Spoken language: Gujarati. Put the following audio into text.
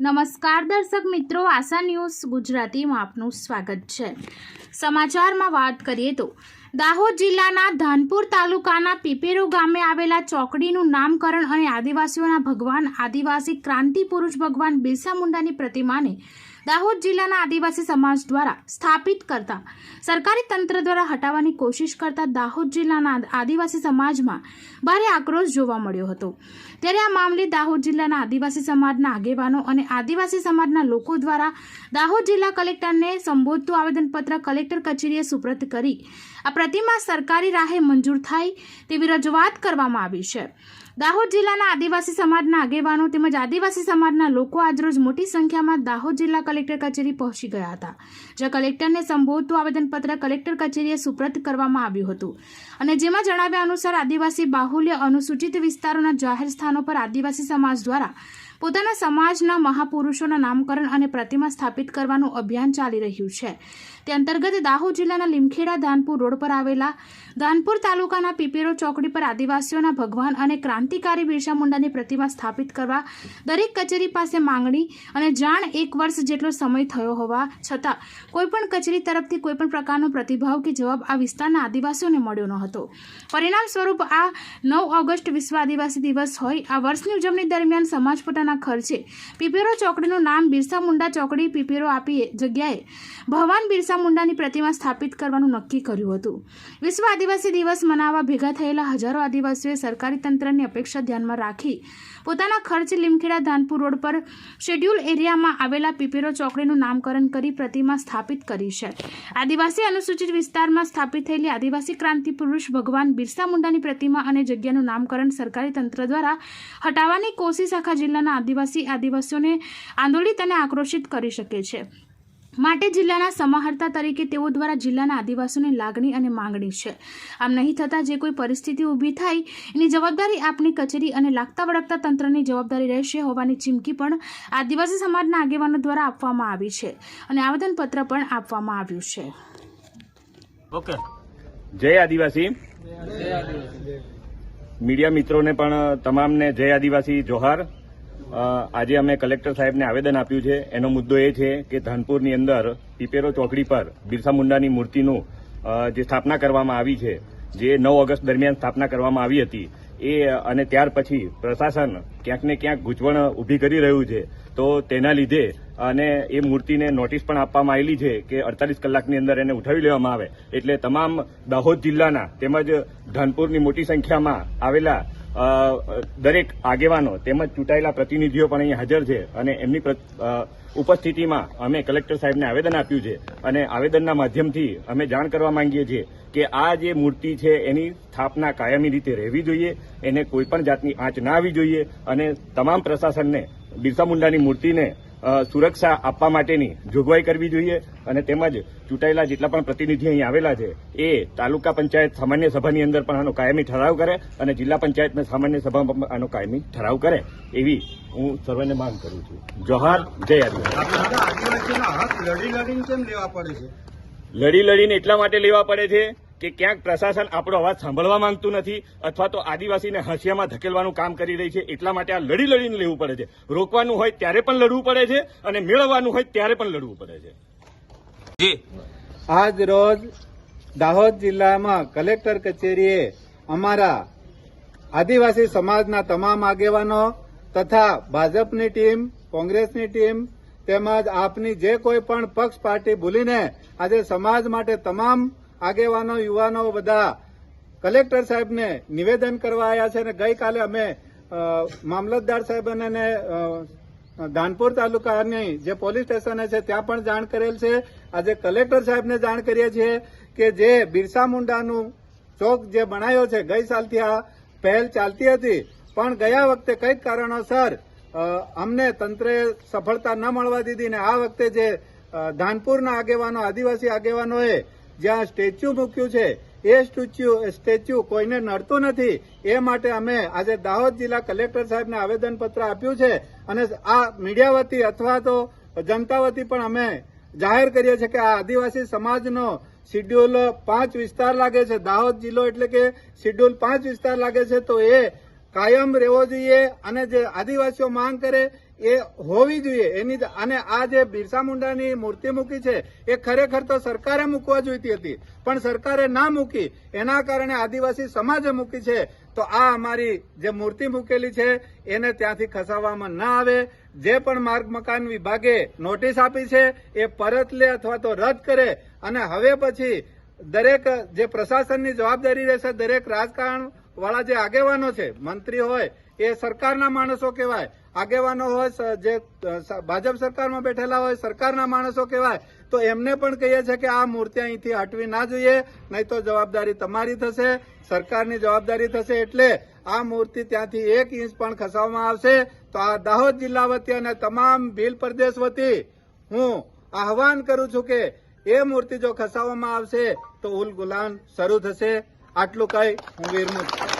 નમસ્કાર દર્શક મિત્રો, આશા ન્યૂઝ ગુજરાતીમાં આપનું સ્વાગત છે. સમાચારમાં વાત કરીએ તો, દાહોદ જિલ્લાના ધાનપુર તાલુકાના પીપેરો ગામે આવેલા ચોકડીનું નામકરણ અને આદિવાસીઓના ભગવાન આદિવાસી ક્રાંતિ પુરુષ ભગવાન બિરસા મુંડાની પ્રતિમાને દાહોદ જિલ્લાના આદિવાસી સમાજ દ્વારા સ્થાપિત કરતા સરકારી તંત્ર દ્વારા હટાવવાની કોશિશ કરતા દાહોદ જિલ્લાના આદિવાસી સમાજમાં ભારે આક્રોશ જોવા મળ્યો હતો. ત્યારે આ મામલે દાહોદ જિલ્લાના આદિવાસી સમાજના આગેવાનો અને આદિવાસી સમાજના લોકો દ્વારા દાહોદ જિલ્લા કલેક્ટરને સંબોધતું આવેદનપત્ર કલેક્ટર કચેરીએ સુપ્રત કરી આ પ્રતિમા સરકારી રાહે મંજૂર થાય તેવી રજૂઆત કરવામાં આવી છે. દાહોદ જિલ્લાના આદિવાસી સમાજના આગેવાનો તેમજ આદિવાસી સમાજના લોકો આજરોજ મોટી સંખ્યામાં દાહોદ જિલ્લા કલેક્ટર કચેરી પહોંચી ગયા હતા, જ્યાં કલેક્ટરને સંબોધતું આવેદનપત્ર કલેક્ટર કચેરીએ સુપ્રત કરવામાં આવ્યું હતું. અને જેમાં જણાવ્યા અનુસાર, આદિવાસી બાહુલ્ય અનુસૂચિત વિસ્તારોના જાહેર સ્થાનો પર આદિવાસી સમાજ દ્વારા પોતાના સમાજના મહાપુરુષોના નામકરણ અને પ્રતિમા સ્થાપિત કરવાનું અભિયાન ચાલી રહ્યું છે. તે અંતર્ગત દાહોદ જિલ્લાના લીમખેડા, ધાનપુર રોડ પર આવેલા ધાનપુર તાલુકાના પીપેરો ચોકડી પર આદિવાસીઓના ભગવાન અને ક્રાંતિકારી બિરસા મુંડાની પ્રતિમા સ્થાપિત કરવા દરેક કચેરી પાસે માંગણી અને જાણ એક વર્ષ જેટલો સમય થયો હોવા છતાં કોઈપણ કચેરી તરફથી કોઈપણ પ્રકારનો પ્રતિભાવ કે જવાબ આ વિસ્તારના આદિવાસીઓને મળ્યો ન હતો. પરિણામ સ્વરૂપ આ નવ ઓગસ્ટ વિશ્વ આદિવાસી દિવસ હોય. આ વર્ષની ઉજવણી દરમિયાન સમાજ પોતાના ખર્ચે પીપેરો ચોકડીનું નામ બિરસા મુંડા ચોકડી પીપેરો આપી જગ્યાએ ભગવાન બિરસા મુંડાની પ્રતિમા સ્થાપિત કરવાનું નક્કી કર્યું હતું. વિશ્વ આદિવાસી દિવસ મનાવવા ભેગા થયેલા હજારો આદિવાસીઓએ સરકારી તંત્રની અપેક્ષા ધ્યાનમાં રાખી પોતાના ખર્ચ લીમખેડા ધાનપુર રોડ પર શેડ્યુલ એરિયામાં આવેલા પીપેરો ચોકડીનું નામકરણ કરી પ્રતિમા સ્થાપિત કરી છે. આદિવાસી અનુસૂચિત વિસ્તારમાં સ્થાપિત થયેલી આદિવાસી ક્રાંતિ પુરુષ ભગવાન બિરસા મુંડાની પ્રતિમા અને જગ્યાનું નામકરણ સરકારી તંત્ર દ્વારા હટાવવાની કોશિશ આખા જિલ્લાના આદિવાસી આદિવાસીઓને આંદોલિત અને આક્રોશિત કરી શકે છે. માટે જિલ્લાના સમાહર્તા તરીકે તેઓ દ્વારા જિલ્લાના આદિવાસીઓની લાગણી અને માંગણી છે. આમ નહીં થતાં જે કોઈ પરિસ્થિતિ ઊભી થાય એની જવાબદારી આપની કચેરી અને લાગતા વળગતા તંત્રની જવાબદારી રહેશે હોવાની ચીમકી પણ આદિવાસી સમાજના આગેવાનો દ્વારા આપવામાં આવી છે અને આવેદનપત્ર પણ આપવામાં આવ્યું છે. ઓકે. જય આદિવાસી. મીડિયા મિત્રોને પણ તમામને જય આદિવાસી જોહાર. આજે અમે કલેક્ટર સાહેબને આવેદન આપ્યું છે. એનો મુદ્દો એ છે કે ધાનપુરની અંદર પીપેરો ચોકડી પર બિરસા મુંડાની મૂર્તિનું જે સ્થાપના કરવામાં આવી છે, જે નવ ઓગસ્ટ દરમિયાન સ્થાપના કરવામાં આવી હતી, એ, અને ત્યાર પછી પ્રશાસન ક્યાંક ને ક્યાંક ગૂંચવણ ઊભી કરી રહ્યું છે. તો તેના લીધે અને એ મૂર્તિને નોટિસ પણ આપવામાં આવેલી છે કે અડતાલીસ કલાકની અંદર એને ઉઠાવી લેવામાં આવે. એટલે તમામ દાહોદ જિલ્લાના તેમજ ધાનપુરની મોટી સંખ્યામાં આવેલા દરેક આગેવાનો તેમજ ચૂંટાયેલા પ્રતિનિધિઓ પણ અહીં હાજર છે અને એમની ઉપસ્થિતિમાં અમે કલેક્ટર સાહેબને આવેદન આપ્યું છે અને આવેદનના માધ્યમથી અમે જાણ કરવા માંગીએ છીએ કે આ જે મૂર્તિ છે એની સ્થાપના કાયમી રીતે રહેવી જોઈએ, એને કોઈપણ જાતની આંચ ના આવી જોઈએ અને તમામ પ્રશાસનને બિરસા મુંડાની મૂર્તિને સુરક્ષા આપવા માટેની જોગવાઈ કરવી જોઈએ અને તેમજ ચૂંટાયેલા જેટલા પણ પ્રતિનિધિ અહીં આવેલા છે એ તાલુકા પંચાયત સામાન્ય સભાની અંદર પણ આનો કાયમી ઠરાવ કરે અને જિલ્લા પંચાયતના સામાન્ય સભામાં પણ આનો કાયમી ઠરાવ કરે એવી હું સર્વેને માંગ કરું છું. જોહાર જય આદિવાસી. લડી લડીને એટલા માટે લેવા પડે છે કે ક્યાંક પ્રશાસન આપણો અવાજ સાંભળવા માંગતું નથી અથવા તો આદિવાસીને હસિયામાં ધકેલવાનું કામ કરી રહી છે એટલા માટે આ લડી લડીને લેવું પડે છે. રોકવાનું હોય ત્યારે પણ લડવું પડે છે અને મેળવવાનું હોય ત્યારે પણ લડવું પડે છે. જી. આજ રોજ દાહોદ જિલ્લામાં કલેક્ટર કચેરીએ અમારા આદિવાસી સમાજના તમામ આગેવાનો તથા ભાજપની ટીમ કોંગ્રેસની ટીમ તેમજ આપની જે કોઈ પણ પક્ષ પાર્ટી ભૂલીને આજે સમાજ માટે તમામ આગેવાનો યુવાનો બધા કલેક્ટર સાહેબને નિવેદન કરવા આવ્યા છે અને ગઈકાલે અમે મામલતદાર સાહેબ ને, અ, ધાનપુર તાલુકાની જે પોલીસ સ્ટેશન છે ત્યાં પણ જાણ કરેલ છે. આજે કલેક્ટર સાહેબને જાણ કરીએ છીએ કે જે બિરસા મુંડાનું ચોક જે બનાવ્યો છે ગઈ સાલથી આ પહેલ ચાલતી હતી પણ ગયા વખતે કંઈક કારણોસર અમને તંત્રે સફળતા ન મળવા દીધી ને આ વખતે જે ધાનપુરના આગેવાનો આદિવાસી આગેવાનોએ જ્યાં સ્ટેચ્યુ મૂક્યું છે. એ સ્ટેચ્યુ સ્ટેચ્યુ કોઈને નડતું નથી. એ માટે અમે આજે દાહોદ જિલ્લા કલેક્ટર સાહેબને આવેદનપત્ર આપ્યું છે અને આ મીડિયા વતી અથવા તો જનતા વતી પણ અમે જાહેર કરીએ છીએ કે આ આદિવાસી સમાજનો શિડ્યુલ પાંચ વિસ્તાર લાગે છે. દાહોદ જિલ્લો એટલે કે શિડ્યુલ પાંચ વિસ્તાર લાગે છે. તો એ કાયમ રહેવો જોઈએ અને જે આદિવાસીઓ માંગ કરે એ હોવી જોઈએ. એની અને આ જે બિરસા મુંડાની મૂર્તિ મૂકી છે, એ ખરેખર તો સરકારે મૂકવા જોઈતી હતી. પણ સરકારે ના મૂકી. એના કારણે આદિવાસી સમાજે મૂકી છે. તો આ અમારી જે મૂર્તિ મૂકેલી છે, એને ત્યાંથી ખસાવવામાં ના આવે. જે પણ માર્ગ મકાન વિભાગે નોટિસ આપી છે, એ પરત લે અથવા તો રદ કરે. અને હવે પછી દરેક જે પ્રશાસનની જવાબદારી રહેશે, દરેક રાજકારણ વાળા જે આગેવાનો છે, મંત્રી હોય એ સરકારના માણસો કહેવાય. આગેવાનો હોય જે ભાજપ સરકારમાં બેઠેલા હોય, સરકારના માણસો કહેવાય. તો એમને પણ કહીએ છીએ કે આ મૂર્તિ અહીંથી હટવી ના જોઈએ, નહીં તો જવાબદારી તમારી થશે, સરકારની જવાબદારી થશે એટલે આ મૂર્તિ ત્યાંથી એક ઇંચ પણ ખસાવવામાં આવશે. તો આ દાહોદ જિલ્લા વતી અને તમામ ભીલ પ્રદેશ વતી હું આહવાન કરું છું કે એ મૂર્તિ જો ખસાવવામાં આવશે તો ઉલ ગુલાન શરૂ થશે. આટલું કહી હું વિરમું છું.